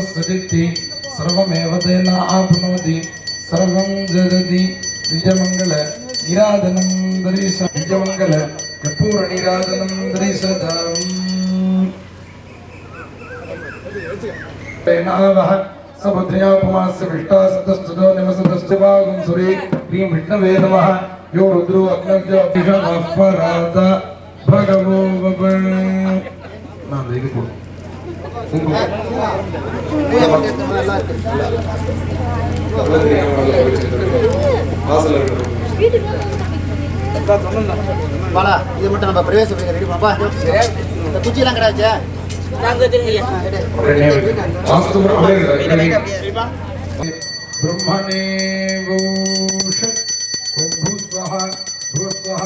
सुदिति सर्वमेव तेन आपनोति सर्वं जगति निजमङ्गल निराधनं दरीश निजमङ्गल कर्पूरनिराधनं दरीशदाः सपुत्र्यापमास्य विष्टासतस्ततो निवसतश्च भागं सुरे। ह्रीं विष्णवे नमः। यो रुद्रो अग्नव्यापिषमपराध भगवो वपन् ನಾನು ತೆಗೆದುಕೊಂಡು இது போடு குங்குமம் வாசல் பாலா இது மட்டும் நம்ம பிரவேச பையன் ரெடி பண்ணப்பா இந்த குச்சியெல்லாம் கிடையாச்சே ब्रह्मणे भूषत् ॐ भूस्वः भूस्वः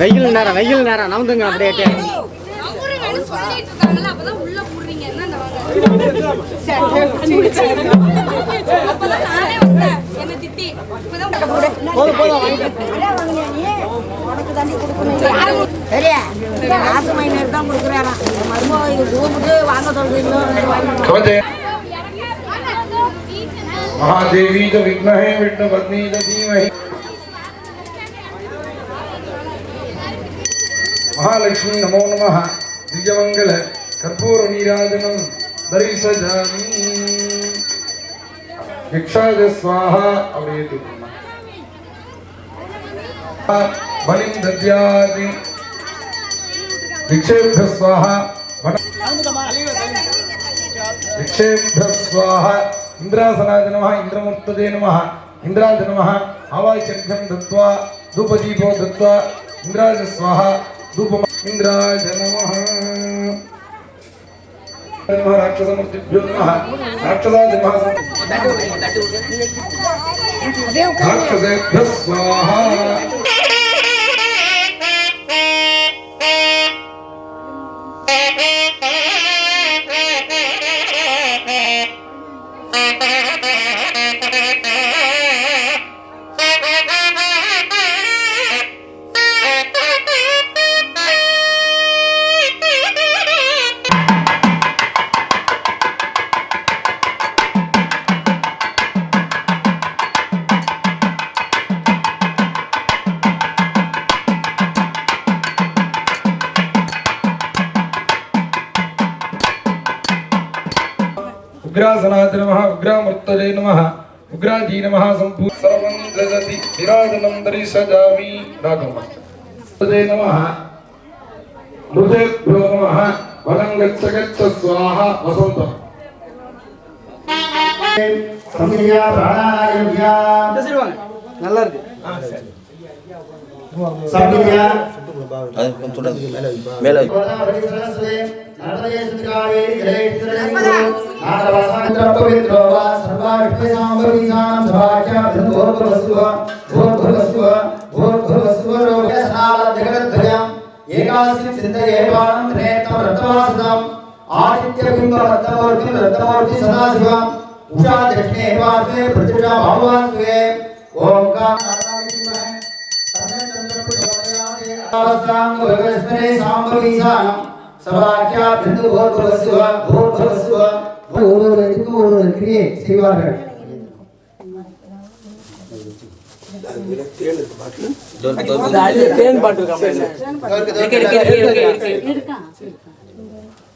வெயில் நேரம் வெயில் நேரம். நவுந்துங்க அப்படியே போதும் போதும் சரியா ஆசு மைனர் மகாலட்சுமி நமோ நம திவ்யமங்கல கற்பூர நீராஜனம். தரிசஜாமி. யக்ஷாஜ ஸ்வாஹா. அப்படி பலிம் தத்யாதி. விக்ஷேபிய ஸ்வாஹா. விக்ஷேபிய ஸ்வாஹா. இந்திராசனாஜ நம இந்திரமுக்ததே நம இந்திராஜ நம தத்வா. தூபதீபோ தத்வா. இந்திராஜ ధూపమింద్రాయ నమః. రాక్షసమూర్తిభ్యో నమః. రాక్షసాది మహాసం రాక్షసేభ్య స్వాహ. உக்ராசனாதி நம உக்ராமர்த்தலே நம உக்ராஜி நம சம்பூ சர்வம் ஜகதி விராஜனம் தரிசஜாமி ராகவ மாஸ்டர் நம மృదేభ్యో నమ వలంగచ్చగచ్చ స్వాహ వసంతం సమీయా ప్రాణాయామం நல்லா இருக்கு. சரியா மேல ఏకాశి చింత ఏవాణం త్రేతం రత్నవాసదం ఆదిత్యబింబ రత్నమూర్తి రత్నమూర్తి సదాశివం उषा दक्षिणे वासुवे पृथ्वीजा भगवान सुवे ओंकार செய்வார்கள்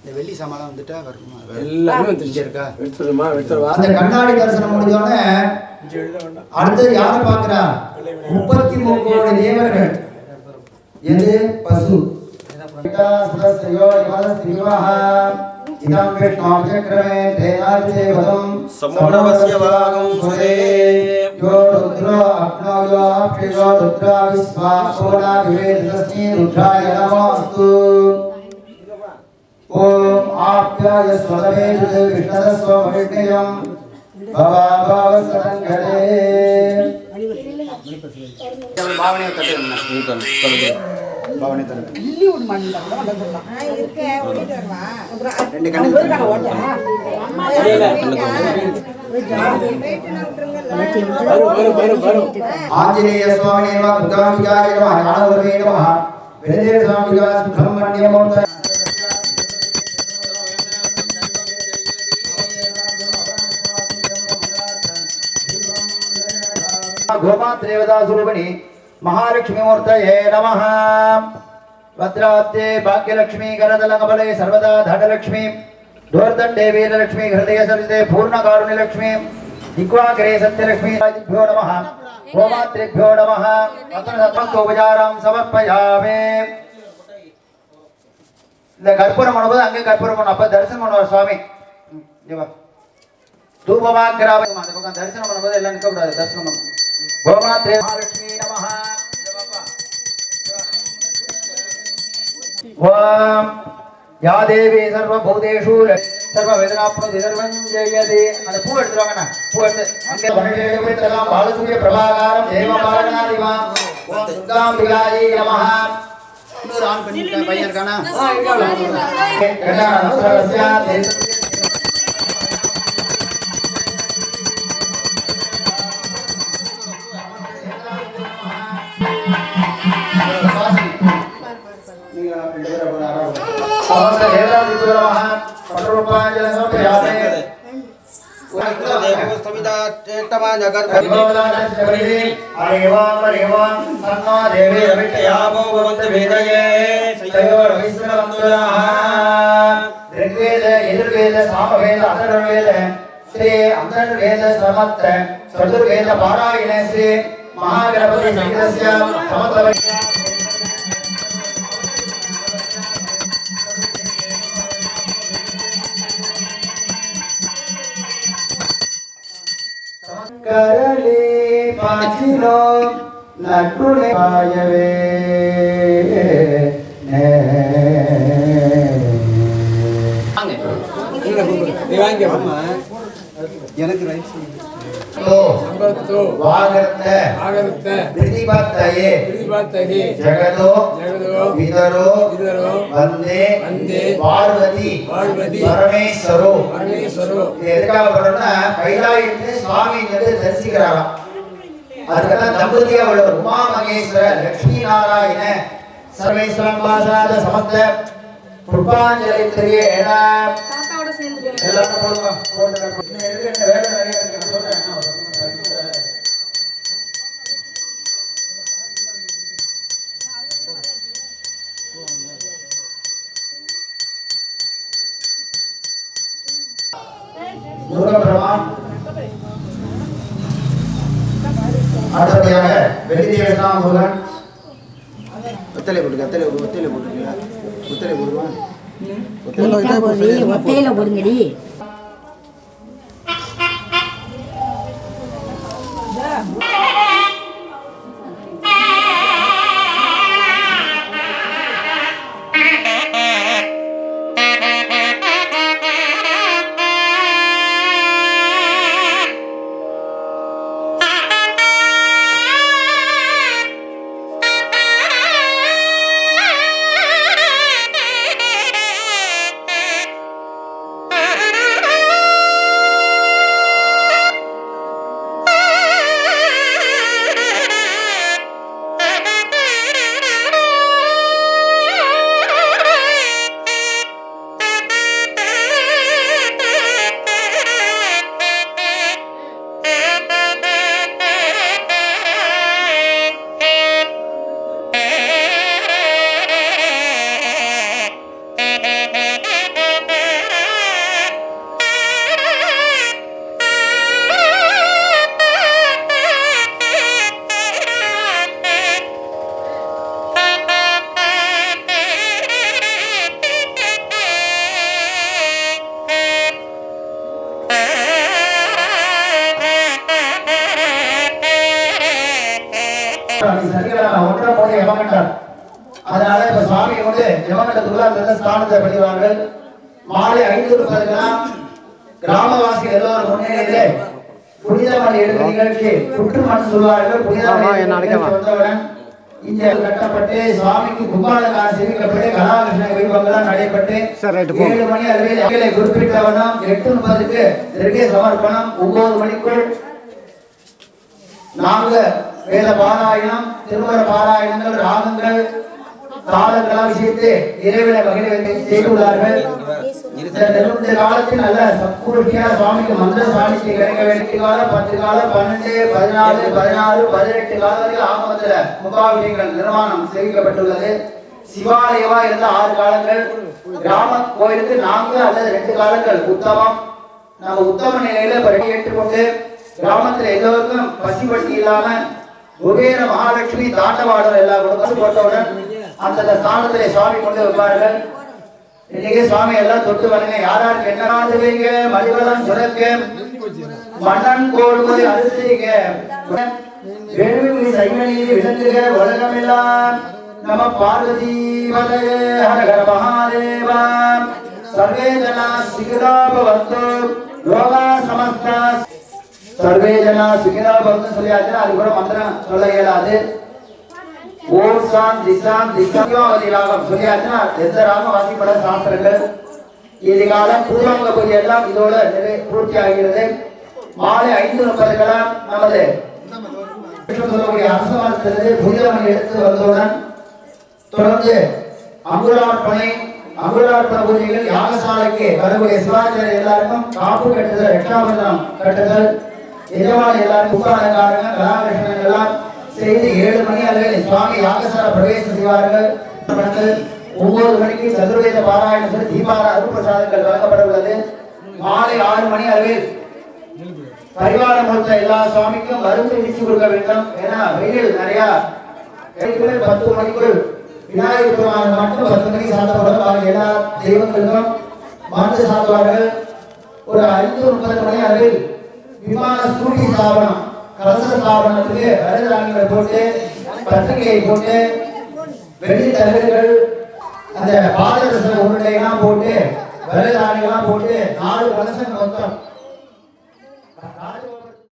இந்த வெள்ளி சாமான் வந்துட்டா வருமா எல்லாமே இருக்கா எடுத்துருமா எடுத்துருவா அந்த கண்ணாடி தரிசனம் முடிஞ்சோடனே அடுத்தது யாரை பார்க்கிறா முப்பத்தி மூணு தேவர்கள். यदि पशु इदं विष्णोचक्रमे धेनादिदेवतं समोणवस्य भागं सुरे। यो रुद्रो अग्नो यो अक्षयो रुद्रा विश्वासोना विवेदस्मै रुद्राय नमोऽस्तु। ॐ आप्याय स्वलभे विष्णुदस्वमविष्णयं भवाभावसङ्गणे பாவனையை தட்டு. பாவனை தட்டு. ரெண்டு கண்ணு ஆஞ்சநேய சுவாமினே நம துர்காம்பிகாய நம ஞானவர்மே நம. விரதே சுவாமிகா சுப்பிரமணியமூர்த்த गोमात्रेवदा स्वरूपिणी महालक्ष्मीमूर्तये नमः भद्राब्दे भाग्यलक्ष्मी करदलकमले सर्वदा धनलक्ष्मी दोर्दण्डे वीरलक्ष्मी हृदये सरिते पूर्णकारुण्यलक्ष्मी दिग्वाग्रे सत्यलक्ष्मी राजिभ्यो नमः गोमात्रेभ्यो नमः அத்தோபச்சாரம் சமர்ப்பயாமே இந்த கற்பூரம் பண்ணும்போது அங்கே கற்பூரம் பண்ணும் அப்ப தரிசனம் பண்ணுவார் சுவாமி ம், இங்க வா. தூபமா கிராமம் அந்த பக்கம் தரிசனம் பண்ணும்போது எல்லாம் நிற்க கூடாது தரிசனம் பண்ணும் கோமாத்ரே மகாலட்சுமி நமஹ ஓம் யா தேவி சர்வபூதேஷு சர்வ வேதனாப்னோதி சர்வம் ஜெயதி அந்த பூ எடுத்துருவாங்கண்ணா பூ எடுத்து அங்கே பாலசூரிய பிரபாகாரம் தேவபாலனாதிமா ஓம் துர்காம்பிகாயை நமஹ இன்னொரு ஆண் பெண் பையன் இருக்கானா ஸ்ரீ அந்தர்வேத சமத்த சதுர்வேத பாராயண ஸ்ரீ மகாகணபதி சங்கரஸ்ய சமத்தவ కరళి పాచిలో నటుని పాయవే எனக்கு ரைஸ் சம்பத்தோ சம்பத்தோ வாகர்த்த வாகர்த்த பிரிதிபத்தயே பிரிதிபத்தயே ஜகதோ ஜகதோ விதரோ விதரோ வந்தே வந்தே பார்வதி பார்வதி பரமேஸ்வரோ. பரமேஸ்வரோ. இது எதுக்காக போறோம்னா கைலாயத்துல சுவாமி அதுக்கெல்லாம் தம்பதியா உள்ள உமா மகேஸ்வர லட்சுமி நாராயண சர்வேஸ்வரம் பாசாத சமஸ்த. புஷ்பாஞ்சலி திரியேன தாத்தாவோட சேர்ந்து எல்லாரும் போடுங்க போட்டுங்க இன்னும் எதுக்கு என்ன வேலை நிறைய இருக்கு சொல்றேன். என்ன அவசரம்? முருகப்பெருமா அடுத்தபடியாக வெள்ளிதேவனா முருகன். ஒத்தலை போட்டு ஒத்தலை ஒத்தலை போட்டுருக்கீங்களா ஒத்தலை போடுவா? ஒத்தையில போடுங்கடி. யமகண்டம். அதனால இப்ப சுவாமி வந்து யமகண்ட துலாத்துல ஸ்தானத்தை படிவார்கள் மாலை ஐந்து முப்பதுக்கெல்லாம் கிராமவாசிகள் எல்லோரும் முன்னிலையிலே புனிதமணி எடுக்கும் நிகழ்ச்சி புற்றுமண் சொல்வார்கள். வந்தவுடன் இங்கே கட்டப்பட்டு சுவாமிக்கு கும்பாலகார சேமிக்கப்பட்டு கலாகிருஷ்ண வைபவங்களாம் நடைபெற்று ஏழு மணி அளவில் குறிப்பிட்டவனம் எட்டு முப்பதுக்கு திருக்கே சமர்ப்பணம் ஒன்பது மணிக்குள் நாங்க வேத பாராயணம் திருமண பாராயணங்கள் ராகங்கள் தாளங்களாம் விஷயத்தை இறைவனை மகிழ செய்துள்ளார்கள். இந்த நெருந்த காலத்தில் நல்ல சத்குருட்டியா சுவாமிக்கு மந்திர சாணிக்கு கிடைக்க வேண்டிய காலம் பத்து காலம் பன்னெண்டு பதினாலு பதினாறு பதினெட்டு காலம் வரைக்கும் ஆகமத்துல முகாபிஷேகங்கள் நிர்மாணம் செய்யப்பட்டுள்ளது. சிவாலயமா இருந்த ஆறு காலங்கள் கிராம கோயிலுக்கு நான்கு அல்லது ரெண்டு காலங்கள் உத்தமம். நம்ம உத்தம நிலையில படி ஏற்றுக்கொண்டு கிராமத்துல எல்லோருக்கும் பசி பட்டி இல்லாம குபேர மகாலட்சுமி தாண்டவாடம் எல்லா கொடுக்கும் போட்டவுடன் அந்த ஸ்தானத்திலே சுவாமி கொண்டு வைப்பார்கள் இன்னைக்கு சுவாமி எல்லாம் தொட்டு வரங்க யாராருக்கு என்ன ஆண்டுவீங்க மலிவலம் சுரக்க மன்னன் கோடுமுறை அழுத்தீங்க வேணுமி சைவனி விளங்குக உலகமெல்லாம் நம பார்வதி வதய ஹரஹர மகாதேவா. சர்வே ஜனா சிகிரா பவந்து சமஸ்தா. சர்வே ஜனா சுகிதா பவந்து சொல்லியாச்சு அது கூட மந்திரம் சொல்ல இயலாது. ஓம் சாம் திசாம் திசாவதி ராகம் சொல்லியாச்சுன்னா எந்த ராகம் வாசிப்பட சாஸ்திரங்கள். இது பூர்வாங்க பூஜை எல்லாம் இதோட நிறை பூர்த்தி ஆகிறது. மாலை ஐந்து முப்பதுக்கெல்லாம் நமது சொல்லக்கூடிய அரசமரத்திலிருந்து புனிதமணி எடுத்து வந்தவுடன் தொடர்ந்து அங்குரார்ப்பணை அங்குரார்ப்பண பூஜைகள் யாகசாலைக்கு வரக்கூடிய சிவாச்சாரிய எல்லாருக்கும் காப்பு கட்டுதல் ரட்சாபந்தனம் கட்டுதல். எஜமான எல்லாரும் உப்பாலங்காரங்க கலாகிருஷ்ணன் எல்லாம் செய்து ஏழு மணி அளவில் சுவாமி யாகசார பிரவேசம் செய்வார்கள். ஒன்பது மணிக்கு சதுர்வேத பாராயணம் செய்து தீபார அருட்பிரசாதங்கள் வழங்கப்பட உள்ளது. மாலை ஆறு மணி அளவில் பரிவாரம் கொடுத்த எல்லா சுவாமிக்கும் மருந்து இடிச்சு கொடுக்க வேண்டும். ஏன்னா வெயில் நிறைய. பத்து மணிக்குள் விநாயகர் பெருமான் மட்டும் பத்து மணிக்கு சாத்தப்படும் பாருங்க எல்லா தெய்வங்களுக்கும் மருந்து சாத்துவார்கள் ஒரு ஐந்து முப்பது மணி அளவில் விமான ஸ்கூட்டி ஸ்தாபனம் கலச ஸ்தாபனத்துக்கு வருதாணிகளை போட்டு பத்திரிகையை போட்டு வெள்ளி தகடுகள் அந்த பாதரச உருண்டையெல்லாம் போட்டு வருதாணிகள்லாம் போட்டு நாலு வருஷம் மொத்தம்.